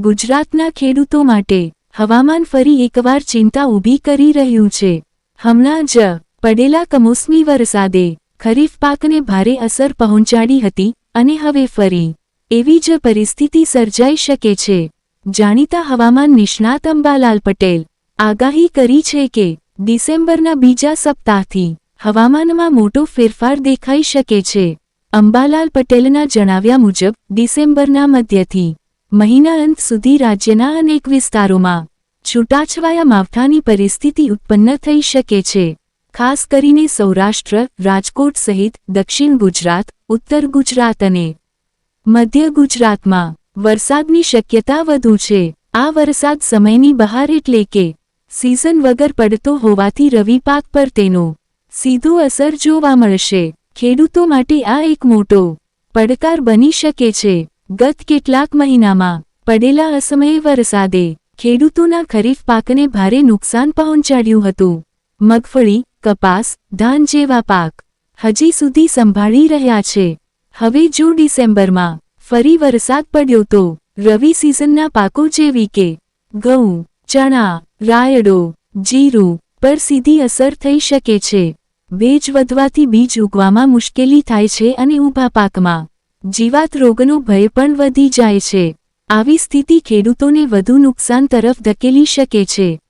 ગુજરાતના ખેડૂતો માટે હવામાન ફરી એકવાર ચિંતા ઊભી કરી રહ્યું છે. હમણાં જ પડેલા કમોસમી વરસાદે ખરીફ પાકને ભારે અસર પહોંચાડી હતી અને હવે ફરી એવી જ પરિસ્થિતિ સર્જાઈ શકે છે. જાણીતા હવામાન નિષ્ણાત અંબાલાલ પટેલ આગાહી કરી છે કે ડિસેમ્બરના બીજા સપ્તાહથી હવામાનમાં મોટો ફેરફાર દેખાઈ શકે છે. અંબાલાલ પટેલના જણાવ્યા મુજબ, ડિસેમ્બરના મધ્યથી મહિના અંત સુધી રાજ્યના અનેક વિસ્તારોમાં છૂટાછવાયા માવઠાની પરિસ્થિતિ ઉત્પન્ન થઈ શકે છે. ખાસ કરીને સૌરાષ્ટ્ર, રાજકોટ સહિત દક્ષિણ ગુજરાત, ઉત્તર ગુજરાત અને મધ્ય ગુજરાતમાં વરસાદની શક્યતા વધુ છે. આ વરસાદ સમયની બહાર એટલે કે સિઝન વગર પડતો હોવાથી રવિ પાક પર તેનો સીધો અસર જોવા મળશે. ખેડૂતો માટે આ એક મોટો પડકાર બની શકે છે. ગત કેટલાક મહિનામાં પડેલા અસમયે વરસાદે ખેડૂતોના ખરીફ પાકને ભારે નુકસાન પહોંચાડ્યું હતું. મગફળી, કપાસ, ધાન જેવા પાક હજી સુધી સંભાળી રહ્યા છે. હવે જો ડિસેમ્બરમાં ફરી વરસાદ પડ્યો તો રવિ સિઝનના પાકો જેવી કે ઘઉં, ચણા, રાયડો, જીરું પર સીધી અસર થઈ શકે છે. ભેજ વધવાથી બીજ ઉગવામાં મુશ્કેલી થાય છે અને ઊભા પાકમાં જીવાત રોગનો ભય પણ વધી જાય છે. આવી સ્થિતિ ખેડૂતોને વધુ નુકસાન તરફ ધકેલી શકે છે.